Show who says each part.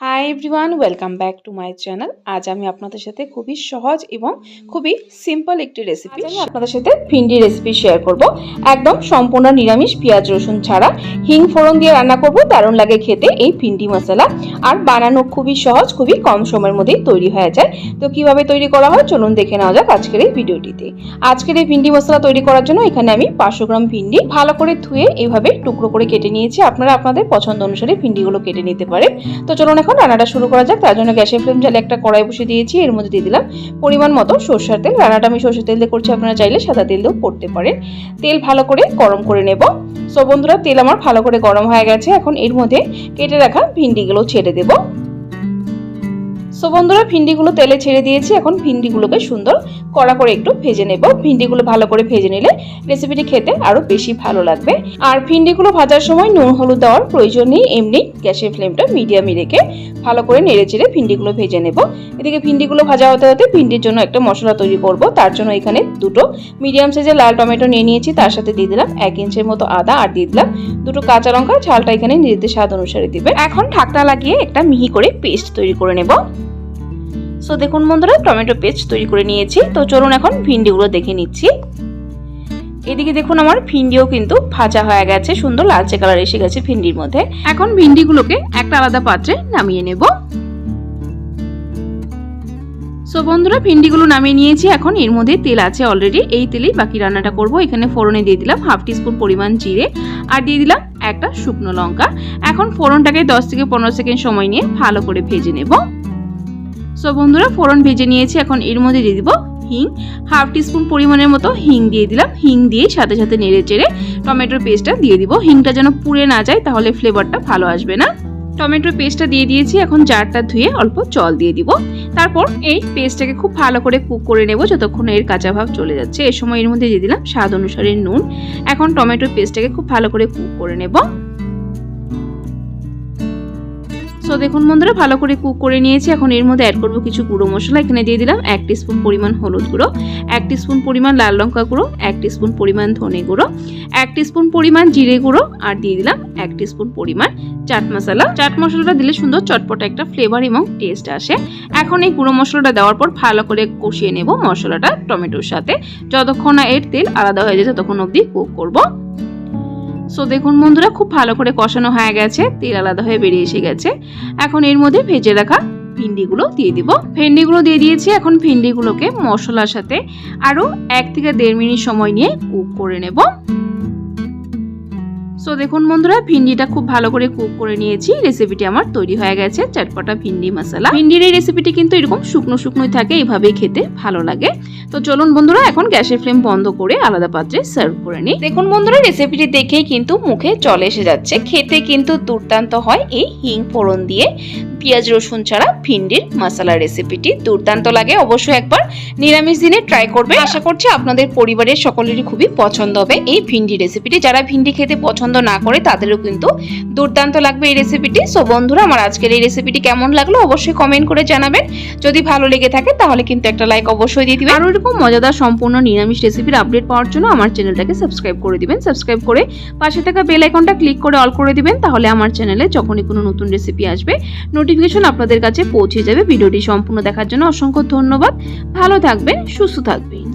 Speaker 1: Hi everyone welcome back to my channel আজ আমি আপনাদের সাথে খুবই সহজ এবং খুবই সিম্পল একটি রেসিপি আমি আপনাদের সাথে ভিন্ডি রেসিপি শেয়ার করব। একদম সম্পূর্ণ নিরামিষ পেঁয়াজ রসুন ছাড়া। হিং ফোড়ন দিয়ে রান্না করব দারুণ লাগে খেতে এই ভিন্ডি মশলা। আর বানানো খুবই সহজ খুবই কম সময়ের মধ্যেই তৈরি হয়ে যায়। তো কীভাবে তৈরি করা হয় চলুন দেখে নেওয়া যাক আজকের এই ভিডিওটিতে। আজকের এই ভিন্ডি মশলা তৈরি করার জন্য এখানে আমি পাঁচশো গ্রাম ভিন্ডি ভালো করে ধুয়ে এইভাবে টুকরো করে কেটে নিয়েছি। আপনারা আপনাদের পছন্দ অনুসারে ভিন্ডিগুলো কেটে নিতে পারেন। তো চলুন এখন রান্নাটা শুরু করা যাক। তার জন্য গ্যাসের ফ্লেম জ্বালে একটা কড়াই বসিয়ে দিয়েছি। এর মধ্যে দিয়ে দিলাম পরিমাণ মতো সর্ষের তেল। রান্নাটা আমি সর্ষের তেল দিয়ে করছি। আপনারা চাইলে সাদা তেল দিয়েও করতে পারেন। তেল ভালো করে গরম করে নেব। সো বন্ধুরা, তেল আমার ভালো করে গরম হয়ে গেছে। এখন এর মধ্যে কেটে রাখা ভিন্ডিগুলো ছেড়ে দেবো। সো বন্ধুরা, ভিন্ডিগুলো তেলে ছেড়ে দিয়েছি। এখন ভিন্ডিগুলোকে সুন্দর কড়া করে একটু ভেজে নেব। ভিন্ডিগুলো ভালো করে ভেজে নিলে রেসিপিটি খেতে আরও বেশি ভালো লাগবে। আর ভিন্ডিগুলো ভাজার সময় নুন, হলুদ দেওয়ার প্রয়োজন নেই। এমনি গ্যাসের ফ্লেমটা মিডিয়ামে রেখে ভালো করে নেড়ে চেড়ে ভিন্ডিগুলো ভেজে নেব। এদিকে ভিন্ডিগুলো ভাজা হতে হতে ভিন্ডির জন্য একটা মশলা তৈরি করব। তার জন্য এখানে দুটো মিডিয়াম সাইজের লাল টমেটো নিয়ে নিয়েছি। তার সাথে দিয়ে দিলাম এক ইঞ্চের মতো আদা আর দিয়ে দিলাম দুটো কাঁচা লঙ্কা। ঝালটা এখানে নিজেদের স্বাদ অনুসারে দিবে এখন ঢাকনা লাগিয়ে একটা মিহি করে পেস্ট তৈরি করে নেব। সো দেখুন বন্ধুরা, টমেটো পেস্ট তৈরি করে নিয়েছি। তো চলুন এখন ভিন্ডিগুলো দেখে নিচ্ছি। এদিকে দেখুন আমার ভিন্ডিও কিন্তু ভাজা হয়ে গেছে, সুন্দর লালচে কালার এসে গেছে ভিন্ডির মধ্যে। এখন ভিন্ডিগুলোকে একটা আলাদা পাত্রে নামিয়ে নেব। সো বন্ধুরা, ভিন্ডিগুলো নামিয়ে নিয়েছি, এখন এর মধ্যে তেল আছে অলরেডি এই তেলেই বাকি রান্নাটা করব। এখানে ফোড়নে দিয়ে দিলাম হাফ টিস্পুন পরিমাণ জিরে, আর দিয়ে দিলাম একটা শুকনো লঙ্কা। এখন ফোড়নটাকে দশ থেকে পনেরো সেকেন্ড সময় নিয়ে ভালো করে ভেজে নেব। সো বন্ধুরা, ফোড়ন ভেজে নিয়েছি। এখন এর মধ্যে দিয়ে দিব হিং। হাফ টিস্পুন পরিমাণের মতো হিং দিয়ে দিলাম। হিং দিয়ে সাথে সাথে নেড়ে চেড়ে টমেটোর পেস্টটা দিয়ে দিব। হিংটা যেন পুড়ে না যায়, তাহলে ফ্লেভারটা ভালো আসবে না। টমেটোর পেস্টটা দিয়ে দিয়েছি। এখন জারটা ধুয়ে অল্প জল দিয়ে দিব। তারপর এই পেস্টটাকে খুব ভালো করে কুক করে নেব যতক্ষণ এর কাঁচা ভাব চলে যাচ্ছে। এই সময় এর মধ্যে দিয়ে দিলাম স্বাদ অনুসারে নুন। এখন টমেটোর পেস্টটাকে খুব ভালো করে কুক করে নেব। সো দেখুন বন্ধুরা, ভালো করে কুক করে নিয়েছি। এখন এর মধ্যে অ্যাড করব কিছু গুঁড়ো মশলা। এখানে দিয়ে দিলাম এক স্পুন পরিমাণ হলুদ গুঁড়ো, এক স্পুন পরিমাণ লাল লঙ্কা গুঁড়ো, এক স্পুন পরিমাণ ধনে গুঁড়ো, এক স্পুন পরিমাণ জিরে গুঁড়ো আর দিয়ে দিলাম এক স্পুন পরিমাণ চাট মশলা। চাট মশলাটা দিলে সুন্দর চটপটা একটা ফ্লেভার এবং টেস্ট আসে। এখন এই গুঁড়ো মশলাটা দেওয়ার পর ভালো করে কষিয়ে নেব মশলাটা টমেটোর সাথে। যতক্ষণ না এর তেল আলাদা হয়ে যায়, ততক্ষণ অবধি কুক করব। সো দেখুন বন্ধুরা, খুব ভালো করে কষানো হয়ে গেছে, তেল আলাদা হয়ে বেরিয়ে এসে গেছে। এখন এর মধ্যে ভেজে রাখা ভিন্ডিগুলো দিয়ে দিব। ভেন্ডিগুলো দিয়ে দিয়েছি এখন ভিন্ডিগুলোকে মশলার সাথে আরও এক থেকে দেড় মিনিট সময় নিয়ে কুক করে নেব। সো দেখুন বন্ধুরা, ভিন্ডিটা খুব ভালো করে কুক করে নিয়েছি। রেসিপিটি আমার তৈরি হয়ে গেছে চটপটা ভিন্ডি মশলা। ভিন্ডির এই রেসিপিটি কিন্তু এরকম শুকনো শুকনোই থাকে এইভাবেই খেতে ভালো লাগে। তো চলুন বন্ধুরা, এখন গ্যাসের ফ্লেম বন্ধ করে আলাদা পাত্রে সার্ভ করে নিই। দেখুন বন্ধুরা রেসিপিটি দেখেই কিন্তু মুখে চলে এসে যাচ্ছে। খেতে কিন্তু দুর্দান্ত হয় এই হিং ফোড়ন দিয়ে। পেঁয়াজ রসুন ছাড়া ভিন্ডির মশলা রেসিপিটি দুর্দান্ত লাগে। অবশ্যই একবার নিরামিষ দিনে ট্রাই করবে আশা করছি আপনাদের পরিবারের সকলেরই খুবই পছন্দ হবে এই ভিন্ডি রেসিপিটি যারা ভিন্ডি খেতে পছন্দ না করে, তাদেরও কিন্তু দুর্দান্ত লাগবে এই রেসিপিটি সো বন্ধুরা, আমার আজকের এই রেসিপিটি কেমন লাগল অবশ্যই কমেন্ট করে জানাবেন। যদি ভালো লেগে থাকে, তাহলে কিন্তু একটা লাইক অবশ্যই দিয়ে দিবেন। আরও এরকম মজাদার সম্পূর্ণ নিরামিষ রেসিপির আপডেট পাওয়ার জন্য আমার চ্যানেলটাকে সাবস্ক্রাইব করে দিবেন। সাবস্ক্রাইব করে পাশে থাকা বেল আইকনটা ক্লিক করে অল করে দিবেন। তাহলে আমার চ্যানেলে যখনই কোনো নতুন রেসিপি আসবে নোটিফিকেশন আপনাদের কাছে পৌঁছে যাবে। ভিডিওটি সম্পূর্ণ দেখার জন্য অসংখ্য ধন্যবাদ। ভালো থাকবেন, সুস্থ থাকবেন।